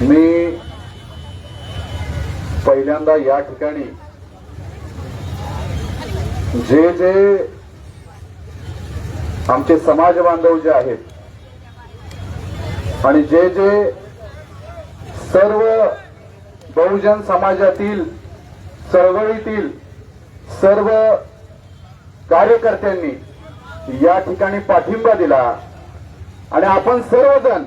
मी पहिल्यांदा या ठिकाणी जे जे आमचे समाज बांधव जे आहेत आणि जे जे सर्व बहुजन समाजातील चळवळीतील सर्व कार्यकर्त्यांनी या ठिकाणी पाठिंबा दिला. आणि आपण सर्वजण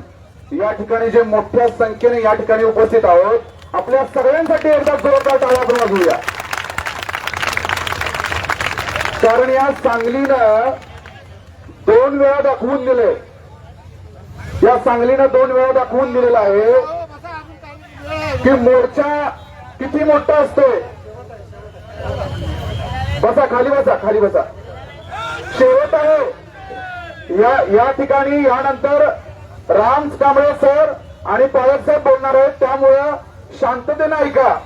या ठिकाणी जे मोठ्या संख्येने या ठिकाणी उपस्थित आहोत आपल्या सगळ्यांसाठी एकदा जोरदार टाळ्या करून वाजवूया. कारण या सांगलीनं दोन वेळा दाखवून दिले. या सांगलीनं दोन वेळा दाखवून दिलेला आहे की मोर्चा किती मोठा असतोय बसा खाली बसा खाली बसा. शेवट आहे. या या ठिकाणी यानंतर राम कांबळे सर आणि पाळक साहेब बोलणार आहेत. त्यामुळं शांततेनं ऐका.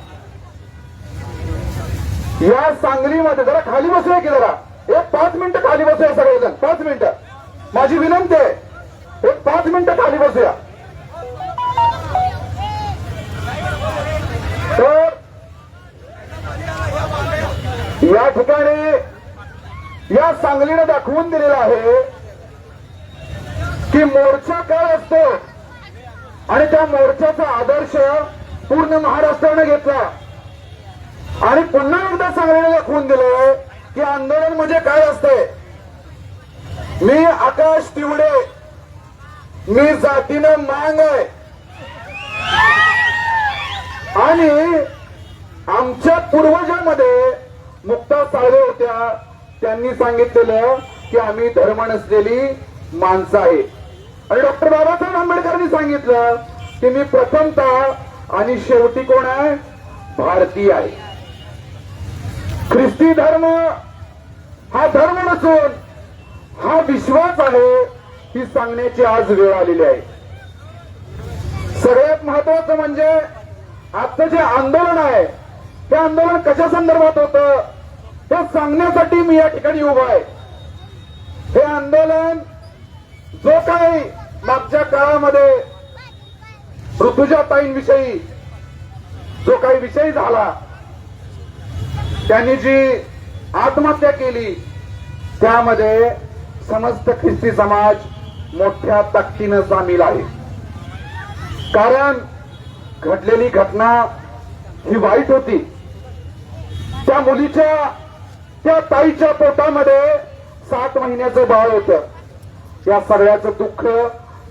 या सांगलीमध्ये जरा खाली बसूया की जरा? एक पाच मिनिटं खाली बसूया सगळेजण. पाच मिनिटं. माझी विनंती आहे. एक पाच मिनिटं खाली बसूया. तर या ठिकाणी या सांगलीनं दाखवून दिलेलं आहे की मोर्चा काय असतो. आणि त्या मोर्चाचा आदर्श पूर्ण महाराष्ट्रानं घेतला. आणि पुन्हा एकदा सांगायला दाखवून दिलंय की आंदोलन म्हणजे काय असते? मी आकाश तिवडे मी जातीनं मांग आहे. आणि आमच्या पूर्वजांमध्ये मुक्ता साळवे होत्या. त्यांनी सांगितलेलं की आम्ही धर्म नसलेली माणसं आहे आणि डॉक्टर बाबासाहेब आंबेडकरांनी सांगितलं की मी प्रथमतः आणि शेवटी कोण आहे? भारतीय आहे. ख्रिस्ती धर्म हा धर्म नसून हा विश्वास आहे ही सांगण्याची आज वेळ आलेली आहे. सगळ्यात महत्वाचं म्हणजे आजचं जे आंदोलन आहे ते आंदोलन कशा संदर्भात होतं हे सांगण्यासाठी मी या ठिकाणी उभा आहे. हे आंदोलन जो काही मागच्या काळामध्ये ऋतुजाताईंविषयी जो काही विषय झाला त्यांनी जी आत्महत्या केली त्यामध्ये समस्त ख्रिस्ती समाज मोठ्या तक्तीनं सामील आहे. कारण घडलेली घटना ही वाईट होती. त्या मुलीच्या त्या ताईच्या पोटामध्ये सात महिन्याचं बाळ होत. या सगळ्याचं दुःख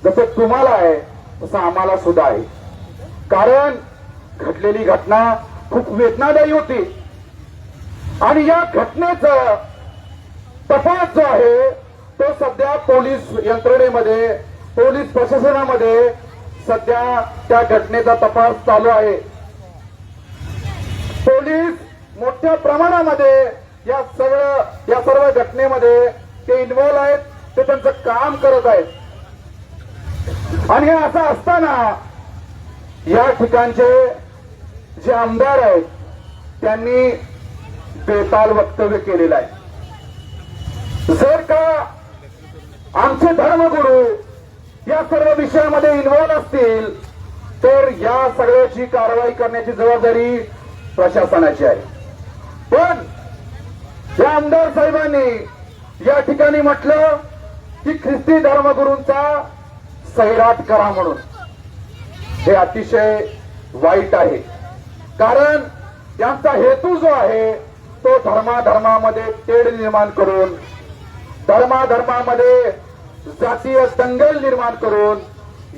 जसं तुम्हाला आहे तसं आम्हाला सुद्धा आहे. कारण घडलेली घटना खूप वेदनादायी होती. आणि या घटनेचा तपास जो आहे तो सध्या पोलीस यंत्रणेमध्ये पोलीस प्रशासनामध्ये सध्या त्या घटनेचा तपास चालू आहे. पोलीस मोठ्या प्रमाणामध्ये या सगळं या सर्व घटनेमध्ये ते इन्व्हॉल्व आहेत. ते त्यांचं काम करत आहेत. आणि हे असं असताना या ठिकाणचे जे आमदार आहेत त्यांनी बेताल वक्तव्य केलेलं आहे. जर का आमचे धर्मगुरू या सर्व विषयामध्ये इन्व्हॉल्व्ह असतील तर या सगळ्याची कारवाई करण्याची जबाबदारी प्रशासनाची आहे. पण या आमदार साहेबांनी या ठिकाणी म्हटलं की ख्रिस्ती धर्मगुरूंचा सैराट करा म्हणून. हे अतिशय वाईट आहे. कारण त्यांचा हेतू जो आहे तो धर्माधर्मामध्ये तेढ निर्माण करून धर्माधर्मामध्ये जातीय दंगल निर्माण करून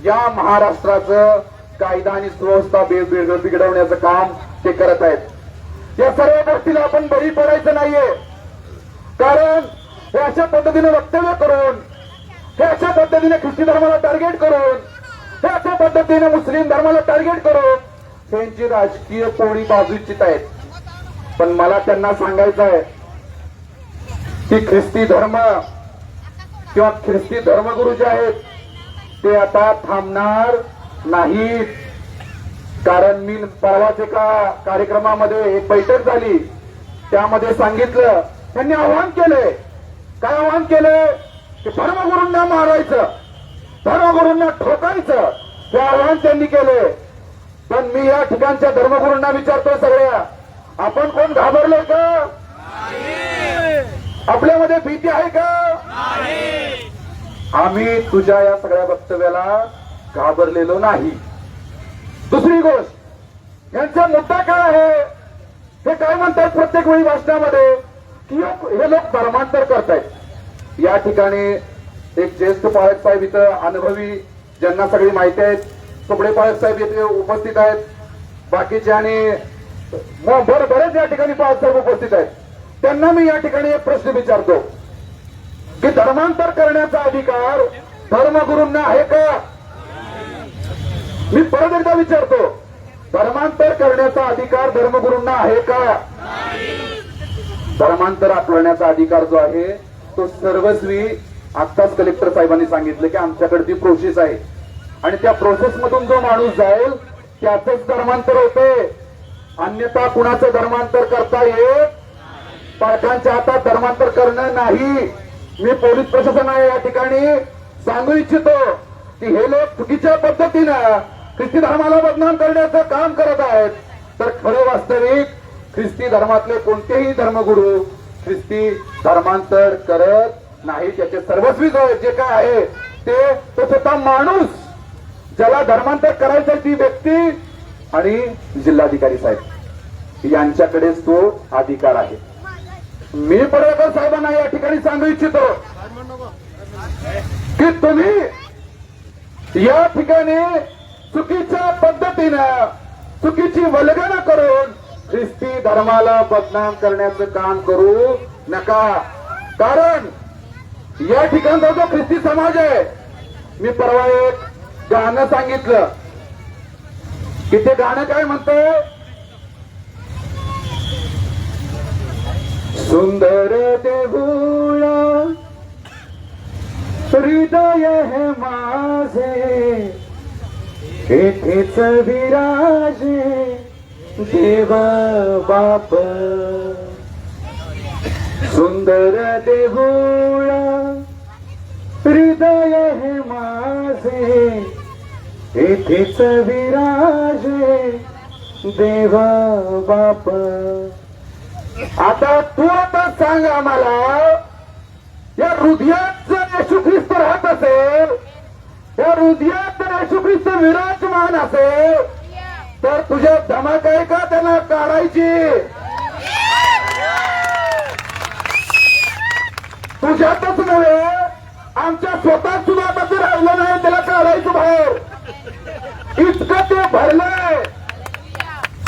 या महाराष्ट्राचं कायदा आणि सुव्यवस्था बिघडवण्याचं काम ते करत आहेत. या सर्व गोष्टीला आपण बळी पडायचं नाहीये. कारण हे अशा पद्धतीने वक्तव्य करून हे अशा पद्धतीने ख्रिस्ती धर्माला टार्गेट करून हे अशा पद्धतीने मुस्लिम धर्माला टार्गेट करून त्यांची राजकीय पोळी बाजू इच्छित आहेत. पण मला त्यांना सांगायचं आहे की ख्रिस्ती धर्म किंवा ख्रिस्ती धर्मगुरु जे आहेत ते आता थांबणार नाहीत. कारण मी परवाच एका कार्यक्रमामध्ये एक बैठक झाली. त्यामध्ये सांगितलं त्यांनी आवाहन केलंय. काय आवाहन केलंय? की धर्मगुरूंना मारायचं धर्मगुरूंना ठोकायचं हे आवाहन त्यांनी केलंय पण मी या ठिकाणच्या धर्मगुरूंना विचारतोय सगळ्या आपण कोण घाबरलोय का? आपल्यामध्ये भीती आहे का? आम्ही तुझ्या या सगळ्या वक्तव्याला घाबरलेलो नाही. दुसरी गोष्ट यांचा मुद्दा काय आहे? हे काय म्हणतात प्रत्येक वेळी भाषणामध्ये? की हे लोक धर्मांतर करतायत. या ठिकाणी एक ज्येष्ठ पाळक साहेब इथं अनुभवी ज्यांना सगळी माहिती आहे कपडे पाळक साहेब इथे उपस्थित आहेत. बाकीचे आणि बर- बरेच या ठिकाणी पाळक साहेब उपस्थित आहेत. त्यांना मी या ठिकाणी एक प्रश्न विचारतो की धर्मांतर करण्याचा अधिकार धर्मगुरूंना आहे का? मी परत एकदा विचारतो धर्मांतर करण्याचा अधिकार धर्मगुरूंना आहे का? धर्मांतर करण्याचा अधिकार जो आहे तो सर्वस्वी आत्ताच कलेक्टर साहेबांनी सांगितलं की आमच्याकडे ती प्रोसेस आहे. आणि त्या प्रोसेस मधून जो माणूस जाईल त्याचंच धर्मांतर होते अन्यथा कुणाचं धर्मांतर करता येत पालकांच्या हातात धर्मांतर करणं नाही. मी पोलीस प्रशासनाला या ठिकाणी. सांगू इच्छितो की हे लोक चुकीच्या पद्धतीनं ख्रिस्ती धर्माला बदनाम करण्याचं काम करत आहेत. तर खरं वास्तविक ख्रिस्ती धर्मातले कोणतेही धर्मगुरू ख्रिस्ती धर्मांतर करत नाही त्याचे सर्वस्वी जे काय आहे ते तो स्वतः माणूस. ज्याला धर्मांतर करायचं ती व्यक्ती आणि जिल्हाधिकारी साहेब. यांच्याकडेच तो अधिकार आहे. मी पडळकर साहेबांना या ठिकाणी सांगू इच्छितो की तुम्ही या ठिकाणी चुकीच्या पद्धतीनं चुकीची वल्गना करून ख्रिस्ती धर्माला बदनाम करण्याचं काम करू नका. कारण या ठिकाणचा जो ख्रिस्ती समाज आहे मी परवा एक गाणं सांगितलं. की ते गाणं काय म्हणत? सुंदर देहुळा हृदय हे माझे येथेच विराजे. देव बाप. सुंदर देऊळा हृदय हे माझे. इथेच विराजे देव बाप. आता तू आता सांगा मला या हृदयात जर येशू ख्रिस्त राहत असेल या हृदयात जर येशू ख्रिस्त विराजमान असेल तुझ्या धमक आहे का त्यांना काढायची? तुझ्यातच नव्हे आमच्या स्वतः सुद्धा तसं राहिलं नाही त्याला काढायचं बाहेर. इतकं ते भरलंय.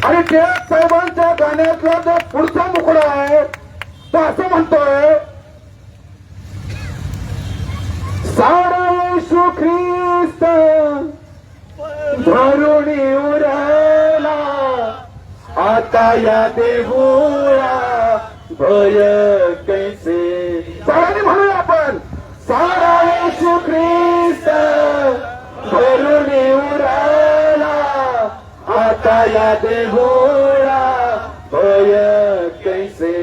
आणि टिळक साहेबांच्या गाण्यातला जो पुढचा मुकडा आहे तो असं म्हणतोय सारा सुखी ख्रिस्त धरुणी उरला काया देऊया भय कैसे? सगळ्यांनी म्हणूया आपण सारा येशू ख्रिस्त भरून उरला आता या देऊया भय कैसे?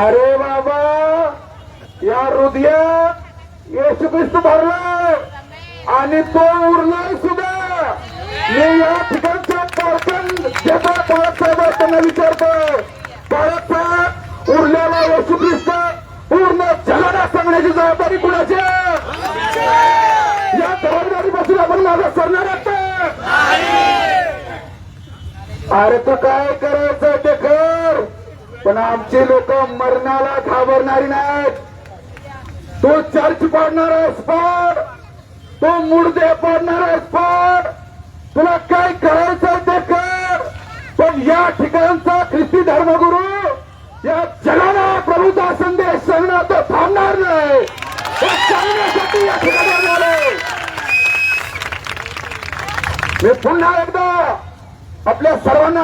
अरे बाबा या हृदयात येशू ख्रिस्त भरलाय आणि तो उरलाय सुद्धा. मी या ठिकाणचं पालकन ज्याचा पालक साहेब त्यांना विचारतो पालक साहेब उरलेला येशू ख्रिस्त पूर्ण जगाला सांगण्याची जबाबदारी कुणाची या जबाबदारी पासून आपण मागे सरणार आहात अरे तर काय करायचं ते कर पण आमची लोक मरणाला घाबरणारी नाहीत तो चर्च पाडणार आहेस पाड तो मुर्दे पाडणार आहेस पाड तुला काय करायचं ते कर पण या ठिकाणचा ख्रिस्ती धर्मगुरू या जगाला प्रभूचा संदेश सांगणं तो थांबणार नाही सांगण्यासाठी या ठिकाणी आलोय. मी पुन्हा एकदा आपल्या सर्वांना